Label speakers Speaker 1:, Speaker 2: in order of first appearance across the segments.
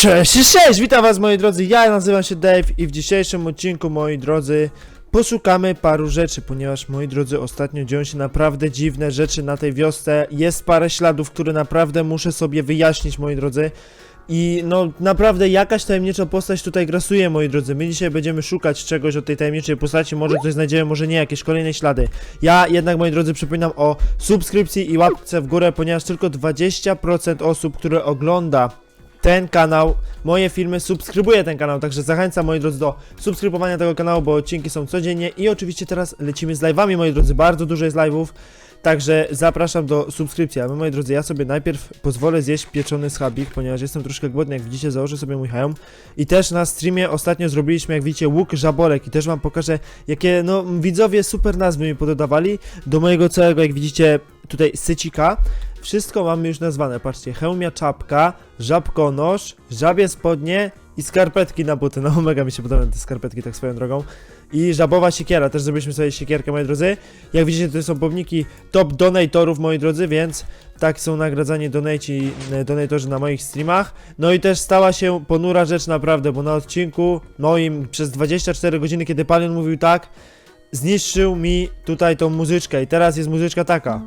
Speaker 1: Cześć, cześć, witam was moi drodzy, ja nazywam się Dave i w dzisiejszym odcinku moi drodzy poszukamy paru rzeczy, ponieważ moi drodzy ostatnio dzieją się naprawdę dziwne rzeczy na tej wiosce, jest parę śladów, które naprawdę muszę sobie wyjaśnić moi drodzy. I no naprawdę jakaś tajemnicza postać tutaj grasuje moi drodzy, my dzisiaj będziemy szukać czegoś od tej tajemniczej postaci, może coś znajdziemy, może nie, jakieś kolejne ślady. Ja jednak moi drodzy przypominam o subskrypcji i łapce w górę, ponieważ tylko 20% osób, które ogląda ten kanał, moje filmy, subskrybuję ten kanał, także zachęcam moi drodzy do subskrybowania tego kanału, bo odcinki są codziennie i oczywiście teraz lecimy z live'ami moi drodzy, bardzo dużo jest live'ów, także zapraszam do subskrypcji, a my moi drodzy, ja sobie najpierw pozwolę zjeść pieczony schabik, ponieważ jestem troszkę głodny, jak widzicie założę sobie mój hełm i też na streamie ostatnio zrobiliśmy, jak widzicie, łuk żabolek. I też wam pokażę, jakie no widzowie super nazwy mi pododawali. Do mojego całego, jak widzicie, tutaj sycika, wszystko mamy już nazwane, patrzcie, hełmia czapka, żabkonosz, żabie spodnie i skarpetki na buty, no mega mi się podobają te skarpetki tak swoją drogą i żabowa siekiera, też zrobiliśmy sobie siekierkę moi drodzy, jak widzicie to są pomniki top donatorów moi drodzy, więc tak są nagradzani donaci, e, donatorzy na moich streamach, no i też stała się ponura rzecz naprawdę, bo na odcinku moim przez 24 godziny, kiedy Palion mówił tak, zniszczył mi tutaj tą muzyczkę i teraz jest muzyczka taka.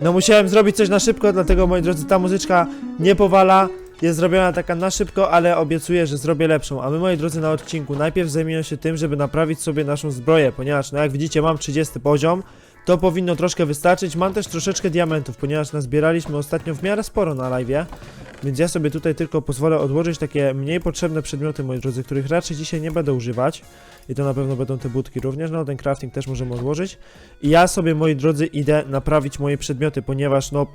Speaker 1: No musiałem zrobić coś na szybko, dlatego moi drodzy, ta muzyczka nie powala. Jest zrobiona taka na szybko, ale obiecuję, że zrobię lepszą. A my moi drodzy na odcinku najpierw zajmiemy się tym, żeby naprawić sobie naszą zbroję, ponieważ no jak widzicie mam 30 poziom. To powinno troszkę wystarczyć. Mam też troszeczkę diamentów, ponieważ nazbieraliśmy ostatnio w miarę sporo na live'ie. Więc ja sobie tutaj tylko pozwolę odłożyć takie mniej potrzebne przedmioty, moi drodzy, których raczej dzisiaj nie będę używać. I to na pewno będą te budki również, no ten crafting też możemy odłożyć. I ja sobie, moi drodzy, idę naprawić moje przedmioty, ponieważ no,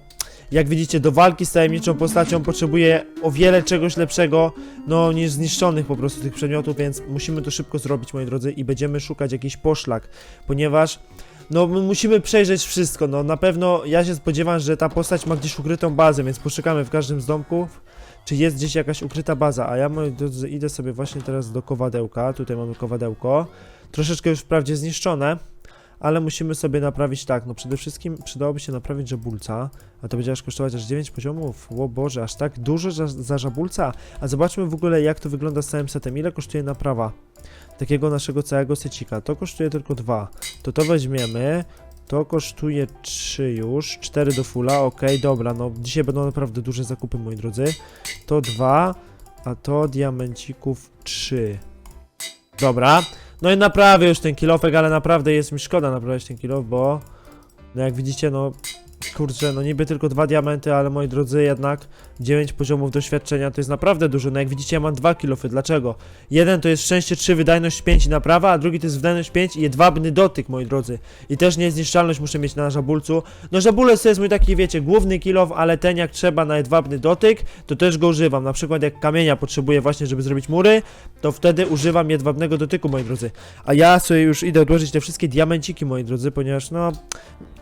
Speaker 1: jak widzicie, do walki z tajemniczą postacią potrzebuję o wiele czegoś lepszego, no, niż zniszczonych po prostu tych przedmiotów, więc musimy to szybko zrobić, moi drodzy, i będziemy szukać jakiś poszlak, ponieważ no my musimy przejrzeć wszystko, no na pewno ja się spodziewam, że ta postać ma gdzieś ukrytą bazę, więc poszukamy w każdym z domków, czy jest gdzieś jakaś ukryta baza, a ja moi drodzy idę sobie właśnie teraz do kowadełka, tutaj mamy kowadełko, troszeczkę już wprawdzie zniszczone, ale musimy sobie naprawić tak, no przede wszystkim przydałoby się naprawić żabulca, a to będzie aż kosztować aż 9 poziomów, o Boże, aż tak dużo za, za żabulca, a zobaczmy w ogóle jak to wygląda z całym setem, ile kosztuje naprawa takiego naszego całego secika, to kosztuje tylko dwa, to to weźmiemy, to kosztuje 3 już, 4 do fulla, ok, dobra, no dzisiaj będą naprawdę duże zakupy moi drodzy, to 2, a to diamencików 3, dobra, no i naprawię już ten kilofek, ale naprawdę jest mi szkoda naprawiać ten kilof, bo no jak widzicie, no kurczę, no niby tylko dwa diamenty, ale moi drodzy, jednak 9 poziomów doświadczenia to jest naprawdę dużo. No jak widzicie, ja mam dwa kilofy. Dlaczego? Jeden to jest szczęście 3, wydajność 5 i naprawa, a drugi to jest wydajność 5 i jedwabny dotyk, moi drodzy. I też niezniszczalność muszę mieć na żabulcu. No żabulec to jest mój taki, wiecie, główny kilof, ale ten jak trzeba na jedwabny dotyk, to też go używam. Na przykład jak kamienia potrzebuję właśnie, żeby zrobić mury, to wtedy używam jedwabnego dotyku, moi drodzy. A ja sobie już idę odłożyć te wszystkie diamenciki, moi drodzy, ponieważ no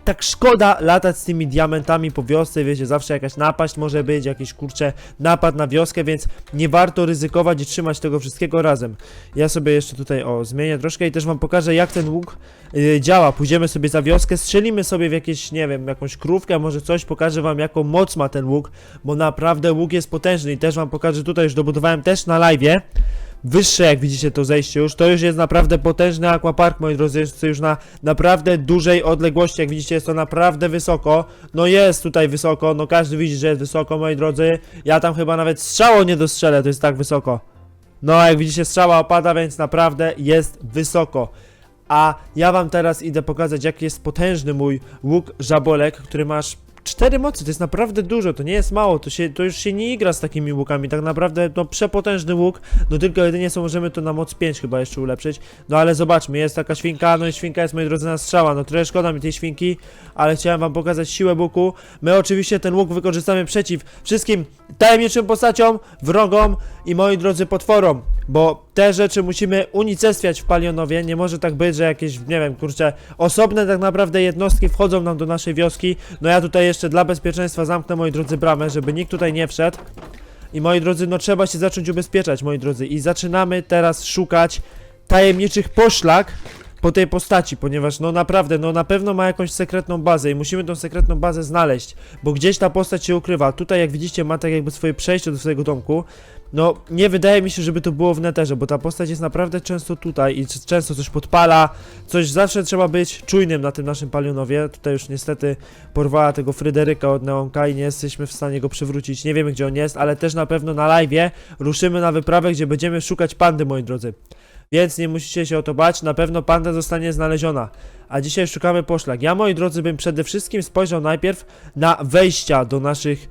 Speaker 1: tak szkoda latać z tymi diamentami po wiosce, wiecie, zawsze jakaś napaść może być, jakiś kurczę napad na wioskę, więc nie warto ryzykować i trzymać tego wszystkiego razem. Ja sobie jeszcze tutaj, o, zmienię troszkę i też wam pokażę jak ten łuk yy, działa. Pójdziemy sobie za wioskę, strzelimy sobie w jakieś, nie wiem, jakąś krówkę, może coś, pokażę wam jaką moc ma ten łuk, bo naprawdę łuk jest potężny i też wam pokażę, tutaj już dobudowałem też na live'ie, wyższe, jak widzicie to zejście już, to już jest naprawdę potężny aquapark, moi drodzy, jest już na naprawdę dużej odległości, jak widzicie jest to naprawdę wysoko, no jest tutaj wysoko, no każdy widzi, że jest wysoko, moi drodzy, ja tam chyba nawet strzało nie dostrzelę, to jest tak wysoko. No, jak widzicie strzała opada, więc naprawdę jest wysoko. A ja wam teraz idę pokazać, jaki jest potężny mój łuk żabolek, który masz cztery mocy, to jest naprawdę dużo, to nie jest mało, to, się, to już się nie igra z takimi łukami, tak naprawdę no przepotężny łuk, no tylko jedynie co możemy to na moc 5 chyba jeszcze ulepszyć, no ale zobaczmy, jest taka świnka, no i świnka jest moi drodzy na strzała, no trochę szkoda mi tej świnki, ale chciałem wam pokazać siłę łuku, my oczywiście ten łuk wykorzystamy przeciw wszystkim tajemniczym postaciom, wrogom i moi drodzy potworom, bo te rzeczy musimy unicestwiać w Palionowie, nie może tak być, że jakieś, nie wiem, kurczę, osobne tak naprawdę jednostki wchodzą nam do naszej wioski, no ja tutaj jeszcze dla bezpieczeństwa zamknę, moi drodzy, bramę, żeby nikt tutaj nie wszedł. I moi drodzy, no trzeba się zacząć ubezpieczać, moi drodzy. I zaczynamy teraz szukać tajemniczych poszlak, po tej postaci, ponieważ no naprawdę, no na pewno ma jakąś sekretną bazę i musimy tą sekretną bazę znaleźć, bo gdzieś ta postać się ukrywa. Tutaj jak widzicie ma tak jakby swoje przejście do swojego domku. No nie wydaje mi się, żeby to było w neterze, bo ta postać jest naprawdę często tutaj i często coś podpala, coś zawsze trzeba być czujnym na tym naszym palionowie. Tutaj już niestety porwała tego Fryderyka od Neonka i nie jesteśmy w stanie go przywrócić. Nie wiemy gdzie on jest, ale też na pewno na live ruszymy na wyprawę, gdzie będziemy szukać pandy, moi drodzy. Więc nie musicie się o to bać, na pewno panda zostanie znaleziona. A dzisiaj szukamy poszlak. Ja, moi drodzy, bym przede wszystkim spojrzał najpierw na wejścia do naszych,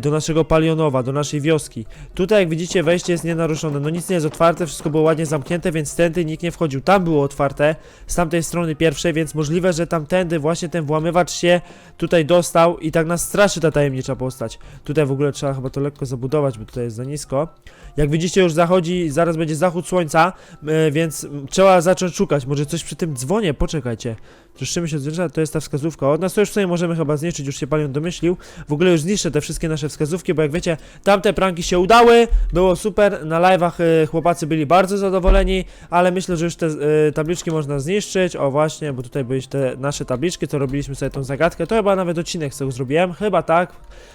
Speaker 1: do naszego palionowa, do naszej wioski. Tutaj, jak widzicie, wejście jest nienaruszone. No nic nie jest otwarte, wszystko było ładnie zamknięte, więc tędy nikt nie wchodził. Tam było otwarte, z tamtej strony pierwszej, więc możliwe, że tamtędy właśnie ten włamywacz się tutaj dostał i tak nas straszy ta tajemnicza postać. Tutaj w ogóle trzeba chyba to lekko zabudować, bo tutaj jest za nisko. Jak widzicie, już zachodzi, zaraz będzie zachód słońca, e, więc trzeba zacząć szukać. Może coś przy tym dzwonie, poczekajcie. Troszczymy się zwierzęta, to jest ta wskazówka. Od nas to już sobie możemy chyba zniszczyć, już się panion domyślił. W ogóle już zniszczę te wszystkie nasze wskazówki, bo jak wiecie, tamte pranki się udały, było super, na live'ach e, chłopacy byli bardzo zadowoleni, ale myślę, że już te e, tabliczki można zniszczyć. O właśnie, bo tutaj były te nasze tabliczki, to robiliśmy sobie tą zagadkę. To chyba nawet odcinek tego zrobiłem, chyba tak.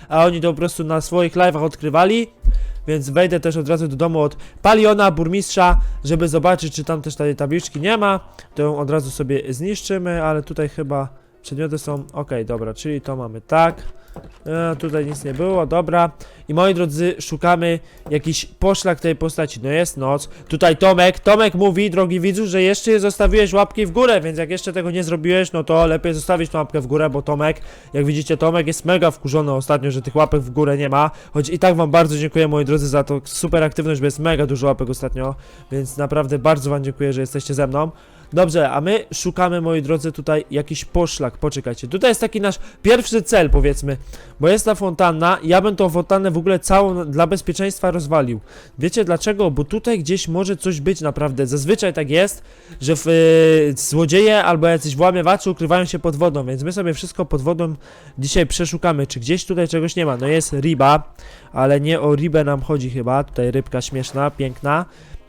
Speaker 1: A oni to po prostu na swoich live'ach odkrywali. Więc wejdę też od razu do domu od Paliona, burmistrza, żeby zobaczyć, czy tam też tej tabliczki nie ma. To ją od razu sobie zniszczymy, ale tutaj chyba przedmioty są. Okej, dobra, czyli to mamy tak. E, tutaj nic nie było, dobra. I moi drodzy, szukamy jakiś poszlak tej postaci. No jest noc. Tutaj Tomek. Tomek mówi, drogi widzu, że jeszcze zostawiłeś łapki w górę, więc jak jeszcze tego nie zrobiłeś, no to lepiej zostawić tą łapkę w górę, bo Tomek, jak widzicie, Tomek jest mega wkurzony ostatnio, że tych łapek w górę nie ma. Choć i tak wam bardzo dziękuję, moi drodzy, za to super aktywność, bo jest mega dużo łapek ostatnio, więc naprawdę bardzo wam dziękuję, że jesteście ze mną. Dobrze, a my szukamy, moi drodzy, tutaj jakiś poszlak. Poczekajcie, tutaj jest taki nasz pierwszy cel, powiedzmy, bo jest ta fontanna. Ja bym tą fontannę w ogóle całą dla bezpieczeństwa rozwalił. Wiecie dlaczego? Bo tutaj gdzieś może coś być naprawdę. Zazwyczaj tak jest, że yy, złodzieje albo jacyś włamywacze ukrywają się pod wodą, więc my sobie wszystko pod wodą dzisiaj przeszukamy. Czy gdzieś tutaj czegoś nie ma? No jest riba, ale nie o ribę nam chodzi chyba. Tutaj rybka śmieszna, piękna.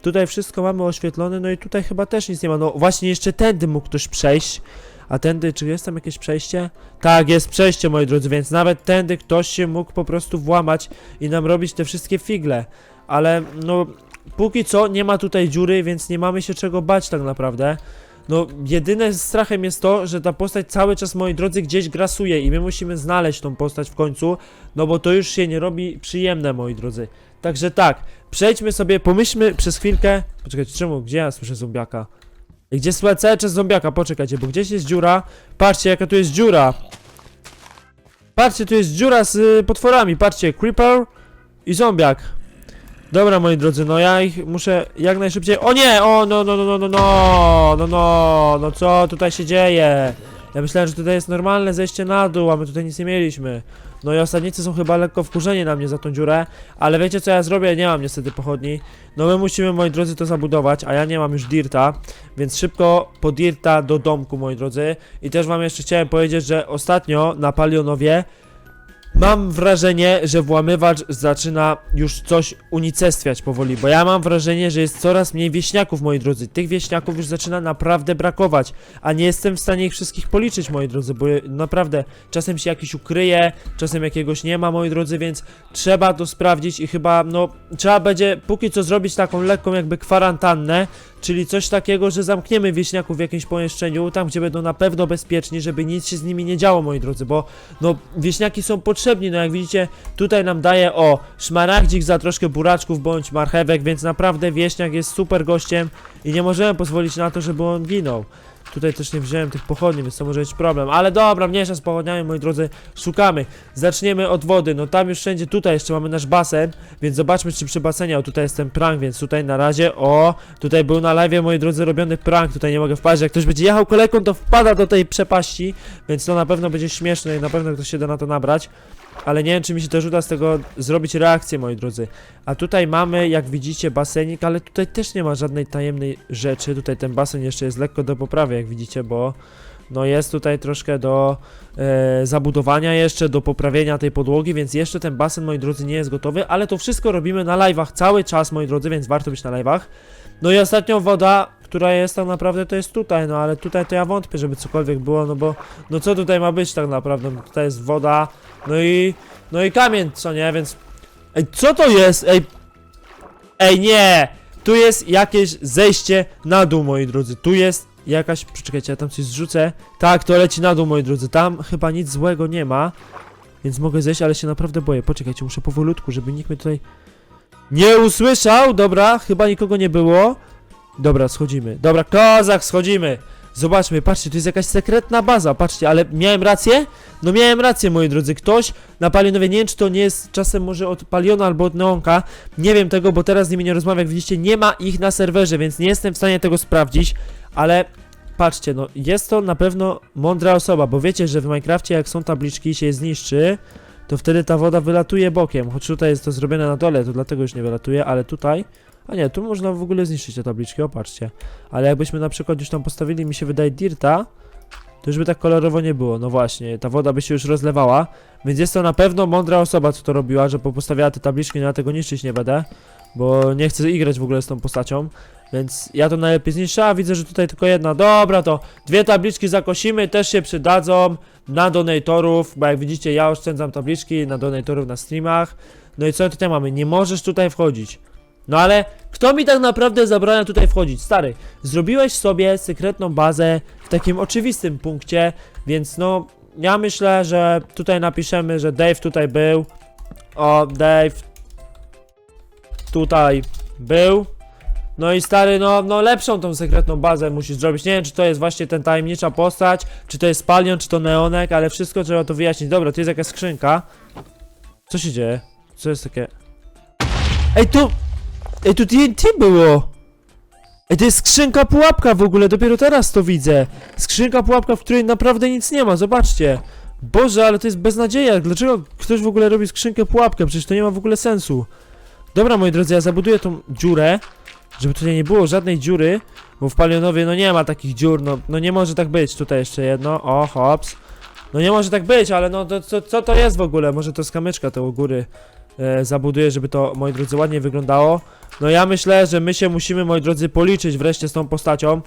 Speaker 1: Tutaj wszystko mamy oświetlone, no i tutaj chyba też nic nie ma. No właśnie jeszcze tędy mógł ktoś przejść. A tędy, czy jest tam jakieś przejście? Tak, jest przejście, moi drodzy, więc nawet tędy ktoś się mógł po prostu włamać i nam robić te wszystkie figle. Ale no, póki co nie ma tutaj dziury, więc nie mamy się czego bać tak naprawdę. No, jedyne strachem jest to, że ta postać cały czas, moi drodzy, gdzieś grasuje i my musimy znaleźć tą postać w końcu, no bo to już się nie robi przyjemne, moi drodzy. Także tak, przejdźmy sobie, pomyślmy przez chwilkę. Poczekajcie, czemu? Gdzie ja słyszę zombiaka? Gdzie słyszę cały czas zombiaka? Poczekajcie, bo gdzieś jest dziura. Patrzcie, jaka tu jest dziura. Patrzcie, tu jest dziura z y, potworami. Patrzcie, creeper i zombiak. Dobra, moi drodzy, no ja ich muszę jak najszybciej. O nie! O, no, no, no, no, no, no, no, no, no, co tutaj się dzieje? Ja myślałem, że tutaj jest normalne zejście na dół, a my tutaj nic nie mieliśmy. No i osadnicy są chyba lekko wkurzeni na mnie za tą dziurę, ale wiecie co ja zrobię? Nie mam niestety pochodni. No my musimy, moi drodzy, to zabudować, a ja nie mam już dirta, więc szybko po dirta do domku, moi drodzy. I też wam jeszcze chciałem powiedzieć, że ostatnio na Palionowie Mam wrażenie, że włamywacz zaczyna już coś unicestwiać powoli, bo ja mam wrażenie, że jest coraz mniej wieśniaków, moi drodzy. Tych wieśniaków już zaczyna naprawdę brakować, a nie jestem w stanie ich wszystkich policzyć, moi drodzy, bo naprawdę czasem się jakiś ukryje, czasem jakiegoś nie ma, moi drodzy, więc trzeba to sprawdzić i chyba, no, trzeba będzie póki co zrobić taką lekką jakby kwarantannę, czyli coś takiego, że zamkniemy wieśniaków w jakimś pomieszczeniu, tam gdzie będą na pewno bezpieczni, żeby nic się z nimi nie działo, moi drodzy, bo no wieśniaki są potrzebni, no jak widzicie, tutaj nam daje o szmaragdzik za troszkę buraczków bądź marchewek, więc naprawdę wieśniak jest super gościem i nie możemy pozwolić na to, żeby on ginął. Tutaj też nie wziąłem tych pochodni, więc to może być problem. Ale dobra, mniejsza z pochodniami, moi drodzy, szukamy. Zaczniemy od wody. No tam już wszędzie, tutaj jeszcze mamy nasz basen, więc zobaczmy, czy przy basenie, o tutaj jest ten prank, więc tutaj na razie, o, tutaj był na live, moi drodzy, robiony prank, tutaj nie mogę wpaść. Jak ktoś będzie jechał kolejką, to wpada do tej przepaści, więc to na pewno będzie śmieszne i na pewno ktoś się da na to nabrać. Ale nie wiem, czy mi się też uda z tego zrobić reakcję, moi drodzy. A tutaj mamy, jak widzicie, basenik, ale tutaj też nie ma żadnej tajemnej rzeczy. Tutaj ten basen jeszcze jest lekko do poprawy, jak widzicie, bo no jest tutaj troszkę do e, zabudowania jeszcze, do poprawienia tej podłogi, więc jeszcze ten basen, moi drodzy, nie jest gotowy, ale to wszystko robimy na live'ach cały czas, moi drodzy, więc warto być na live'ach. No i ostatnio woda która jest tak naprawdę, to jest tutaj, no ale tutaj to ja wątpię, żeby cokolwiek było, no bo, no co tutaj ma być tak naprawdę, no tutaj jest woda, no i, no i kamień, co nie, więc, ej, co to jest, ej, ej, nie, tu jest jakieś zejście na dół, moi drodzy, tu jest jakaś, poczekajcie, ja tam coś zrzucę, tak, to leci na dół, moi drodzy, tam chyba nic złego nie ma, więc mogę zejść, ale się naprawdę boję, poczekajcie, muszę powolutku, żeby nikt mnie tutaj nie usłyszał, dobra, chyba nikogo nie było. Dobra, schodzimy. Dobra, kozak, schodzimy. Zobaczmy, patrzcie, tu jest jakaś sekretna baza, patrzcie, ale miałem rację? No miałem rację, moi drodzy, ktoś na Palionowie, nie wiem, czy to nie jest czasem może od Paliona albo od Neonka, nie wiem tego, bo teraz z nimi nie rozmawiam, jak widzicie, nie ma ich na serwerze, więc nie jestem w stanie tego sprawdzić, ale patrzcie, no jest to na pewno mądra osoba, bo wiecie, że w Minecrafcie jak są tabliczki i się je zniszczy, to wtedy ta woda wylatuje bokiem, choć tutaj jest to zrobione na dole, to dlatego już nie wylatuje, ale tutaj... A nie, tu można w ogóle zniszczyć te tabliczki, opatrzcie. Ale jakbyśmy na przykład już tam postawili, mi się wydaje, dirta, to już by tak kolorowo nie było. No właśnie, ta woda by się już rozlewała, więc jest to na pewno mądra osoba, co to robiła, że postawiała te tabliczki, no ja tego niszczyć nie będę, bo nie chcę igrać w ogóle z tą postacią. Więc ja to najlepiej zniszczę, a widzę, że tutaj tylko jedna. Dobra, to dwie tabliczki zakosimy, też się przydadzą na donatorów, bo jak widzicie ja oszczędzam tabliczki na donatorów na streamach. No i co tutaj mamy? Nie możesz tutaj wchodzić. No ale kto mi tak naprawdę zabrania tutaj wchodzić? Stary, zrobiłeś sobie sekretną bazę w takim oczywistym punkcie, więc no ja myślę, że tutaj napiszemy, że Dave tutaj był. O, Dave tutaj był. No i stary, no, no lepszą tą sekretną bazę musisz zrobić. Nie wiem, czy to jest właśnie ten tajemnicza postać, czy to jest Palion, czy to Neonek, ale wszystko trzeba to wyjaśnić. Dobra, tu jest jakaś skrzynka. Co się dzieje? Co jest takie? Ej, tu... Ej, tu TNT było! Ej, to jest skrzynka pułapka w ogóle, dopiero teraz to widzę. Skrzynka pułapka, w której naprawdę nic nie ma, zobaczcie. Boże, ale to jest beznadzieja. Dlaczego ktoś w ogóle robi skrzynkę pułapkę? Przecież to nie ma w ogóle sensu. Dobra, moi drodzy, ja zabuduję tą dziurę, żeby tutaj nie było żadnej dziury, bo w Palionowie no nie ma takich dziur, no, no nie może tak być. Tutaj jeszcze jedno, o, hops. No nie może tak być, ale no to, co, co to jest w ogóle? Może to skamyczka to u góry e, zabuduję, żeby to, moi drodzy, ładnie wyglądało. No ja myślę, że my się musimy, moi drodzy, policzyć wreszcie z tą postacią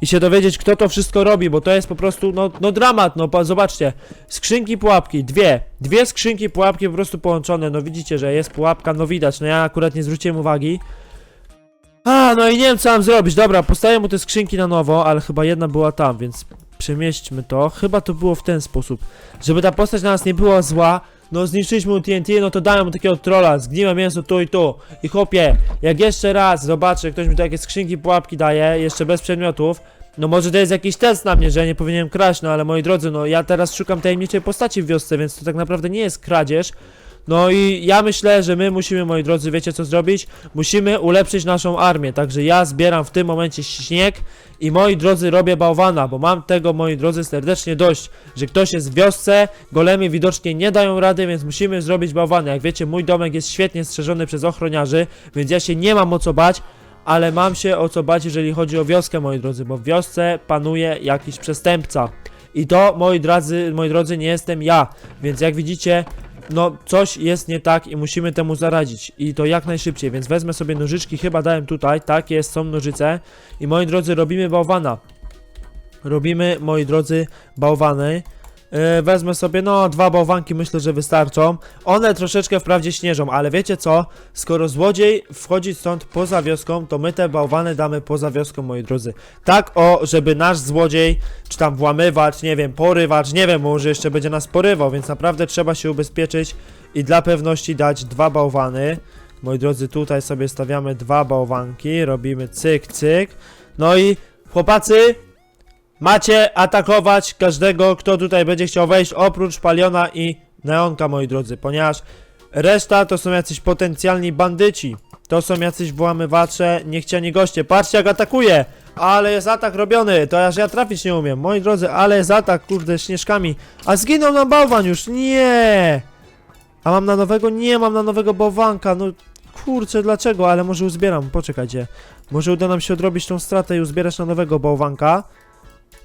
Speaker 1: i się dowiedzieć, kto to wszystko robi, bo to jest po prostu, no, no dramat, no zobaczcie. Skrzynki pułapki, dwie. Dwie skrzynki pułapki po prostu połączone, no widzicie, że jest pułapka, no widać, no ja akurat nie zwróciłem uwagi. A, no i nie wiem co mam zrobić, dobra, postawię mu te skrzynki na nowo, ale chyba jedna była tam, więc przemieśćmy to. Chyba to było w ten sposób, żeby ta postać na nas nie była zła, no zniszczyliśmy TNT, no to dałem mu takiego trolla, zgniłe mięso tu i tu. I chłopie, jak jeszcze raz zobaczę, ktoś mi tu jakieś skrzynki, pułapki daje, jeszcze bez przedmiotów, no może to jest jakiś test na mnie, że ja nie powinienem kraść, no ale moi drodzy, no ja teraz szukam tajemniczej postaci w wiosce, więc to tak naprawdę nie jest kradzież. No i ja myślę, że my musimy, moi drodzy, wiecie co zrobić? Musimy ulepszyć naszą armię, także ja zbieram w tym momencie śnieg i moi drodzy robię bałwana, bo mam tego, moi drodzy, serdecznie dość, że ktoś jest w wiosce, golemy widocznie nie dają rady, więc musimy zrobić bałwany. Jak wiecie, mój domek jest świetnie strzeżony przez ochroniarzy, więc ja się nie mam o co bać, ale mam się o co bać, jeżeli chodzi o wioskę, moi drodzy, bo w wiosce panuje jakiś przestępca. I to, moi drodzy, moi drodzy, nie jestem ja, więc jak widzicie, no coś jest nie tak i musimy temu zaradzić i to jak najszybciej, więc wezmę sobie nożyczki, chyba dałem tutaj, tak jest, są nożyce i moi drodzy robimy bałwana. Robimy, moi drodzy, bałwany. Yy, wezmę sobie, no, dwa bałwanki myślę, że wystarczą. One troszeczkę wprawdzie śnieżą, ale wiecie co? Skoro złodziej wchodzi stąd poza wioską, to my te bałwany damy poza wioską, moi drodzy. Tak o, żeby nasz złodziej, czy tam włamywacz, nie wiem, porywacz, nie wiem, może jeszcze będzie nas porywał, więc naprawdę trzeba się ubezpieczyć i dla pewności dać dwa bałwany. Moi drodzy, tutaj sobie stawiamy dwa bałwanki, robimy cyk, cyk. No i chłopacy, Macie atakować każdego, kto tutaj będzie chciał wejść, oprócz Paliona i Neonka, moi drodzy, ponieważ reszta to są jacyś potencjalni bandyci. To są jacyś włamywacze, niechciani goście. Patrzcie jak atakuje! Ale jest atak robiony, to aż ja trafić nie umiem. Moi drodzy, ale jest atak, kurde, śnieżkami. A zginął nam bałwan już, nie! A mam na nowego? Nie mam na nowego bałwanka, no kurczę, dlaczego? Ale może uzbieram, poczekajcie. Może uda nam się odrobić tą stratę i uzbierać na nowego bałwanka.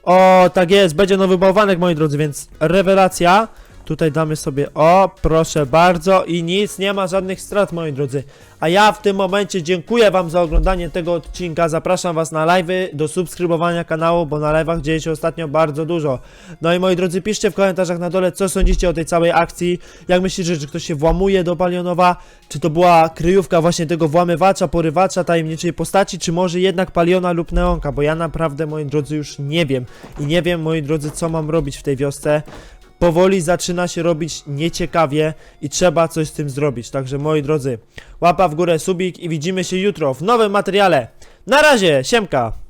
Speaker 1: O, tak jest, będzie nowy bałwanek, moi drodzy, więc rewelacja. Tutaj damy sobie, o, proszę bardzo i nic, nie ma żadnych strat, moi drodzy. A ja w tym momencie dziękuję wam za oglądanie tego odcinka, zapraszam was na live'y, do subskrybowania kanału, bo na live'ach dzieje się ostatnio bardzo dużo. No i moi drodzy, piszcie w komentarzach na dole, co sądzicie o tej całej akcji, jak myślicie, czy ktoś się włamuje do Palionowa, czy to była kryjówka właśnie tego włamywacza, porywacza, tajemniczej postaci, czy może jednak Paliona lub Neonka, bo ja naprawdę, moi drodzy, już nie wiem. I nie wiem, moi drodzy, co mam robić w tej wiosce. Powoli zaczyna się robić nieciekawie i trzeba coś z tym zrobić. Także, moi drodzy, łapa w górę, subik i widzimy się jutro w nowym materiale. Na razie, siemka!